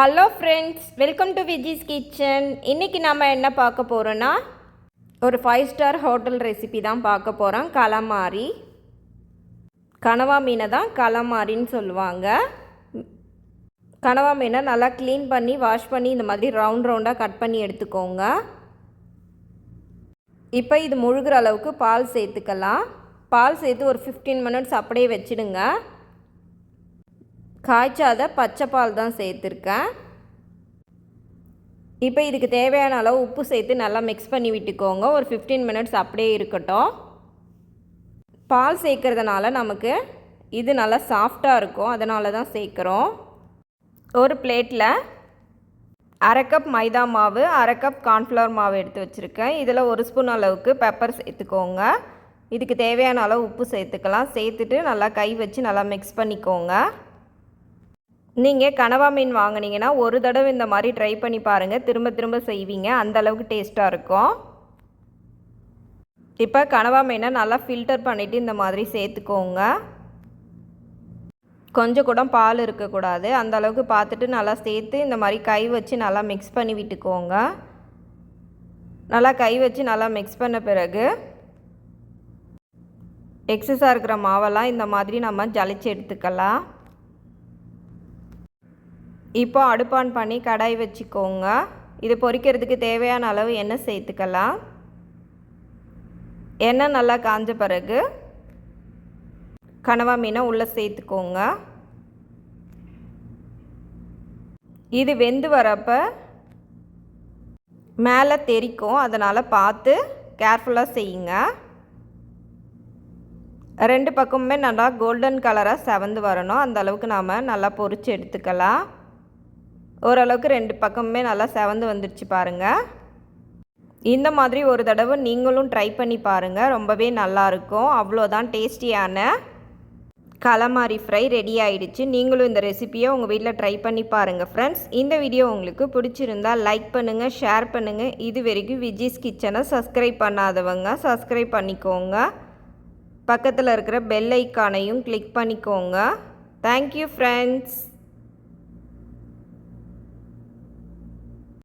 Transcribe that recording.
Hello friends welcome to Viji's kitchen இன்றைக்கி நம்ம என்ன பார்க்க போகிறோன்னா ஒரு ஃபைவ் ஸ்டார் ஹோட்டல் ரெசிபி தான் பார்க்க போகிறோம் கலமாரி கனவா மீனை தான் கலமாரின்னு சொல்லுவாங்க. கனவா மீனை நல்லா க்ளீன் பண்ணி வாஷ் பண்ணி இந்த மாதிரி ரவுண்ட் ரவுண்டாக கட் பண்ணி எடுத்துக்கோங்க. இப்போ இது முழுகிற அளவுக்கு பால் சேர்த்துக்கலாம். பால் சேர்த்து ஒரு ஃபிஃப்டீன் மினிட்ஸ் அப்படியே வச்சுடுங்க. காய்ச்சாத பச்சை பால் தான் சேர்த்துருக்கேன். இப்போ இதுக்கு தேவையான அளவு உப்பு சேர்த்து நல்லா மிக்ஸ் பண்ணி விட்டுக்கோங்க. ஒரு ஃபிஃப்டீன் மினிட்ஸ் அப்படியே இருக்கட்டும். பால் சேர்க்கறதுனால நமக்கு இது நல்லா சாஃப்டாக இருக்கும். அதனால தான் சேர்க்குறோம். ஒரு பிளேட்டில் அரை கப் மைதா மாவு அரை கப் கார்ன்ஃப்ளவர் மாவு எடுத்து வச்சுருக்கேன். இதில் ஒரு ஸ்பூன் அளவுக்கு பெப்பர் சேர்த்துக்கோங்க. இதுக்கு தேவையான அளவு உப்பு சேர்த்துக்கலாம். சேர்த்துட்டு நல்லா கை வச்சு நல்லா மிக்ஸ் பண்ணிக்கோங்க. நீங்கள் கனவா மீன் வாங்கினீங்கன்னா ஒரு தடவை இந்த மாதிரி ட்ரை பண்ணி பாருங்கள் திரும்ப திரும்ப செய்வீங்க. அந்த அளவுக்கு டேஸ்ட்டாக இருக்கும். இப்போ கனவா மீனை நல்லா ஃபில்டர் பண்ணிவிட்டு இந்த மாதிரி சேர்த்துக்கோங்க. கொஞ்சம் கூட பால் இருக்கக்கூடாது. அந்த அளவுக்கு பார்த்துட்டு நல்லா சேர்த்து இந்த மாதிரி கை வச்சு நல்லா மிக்ஸ் பண்ணி விட்டுக்கோங்க. நல்லா கை வச்சு நல்லா மிக்ஸ் பண்ண பிறகு எக்ஸஸாக இருக்கிற மாவெல்லாம் இந்த மாதிரி நம்ம ஜலிச்சு எடுத்துக்கலாம். இப்போ அடுப்பான் பண்ணி கடாய் வச்சுக்கோங்க. இது பொரிக்கிறதுக்கு தேவையான அளவு எண்ணெய் சேர்த்துக்கலாம். எண்ணெய் நல்லா காஞ்ச பிறகு கனவா மீனை உள்ளே சேர்த்துக்கோங்க. இது வெந்து வரப்போ மேலே தெரிக்கும் அதனால் பார்த்து கேர்ஃபுல்லாக செய்யுங்க. ரெண்டு பக்கமுமே நல்லா கோல்டன் கலராக செவந்து வரணும். அந்த அளவுக்கு நாம் நல்லா பொரித்து எடுத்துக்கலாம். ஓரளவுக்கு ரெண்டு பக்கமுமே நல்லா செவந்து வந்துடுச்சு பாருங்கள் இந்த மாதிரி ஒரு தடவை நீங்களும் ட்ரை பண்ணி பாருங்கள் ரொம்பவே நல்லாயிருக்கும் அவ்வளோதான் டேஸ்டியான கலமாரி ஃப்ரை ரெடி ஆயிடுச்சு. நீங்களும் இந்த ரெசிப்பியை உங்கள் வீட்டில் ட்ரை பண்ணி பாருங்கள் ஃப்ரெண்ட்ஸ் இந்த வீடியோ உங்களுக்கு பிடிச்சிருந்தா லைக் பண்ணுங்கள் ஷேர் பண்ணுங்கள் இது வரைக்கும் விஜிஸ் கிச்சனை சப்ஸ்கிரைப் பண்ணாதவங்க சப்ஸ்கிரைப் பண்ணிக்கோங்க. பக்கத்தில் இருக்கிற பெல் ஐக்கானையும் கிளிக் பண்ணிக்கோங்க. Thank you friends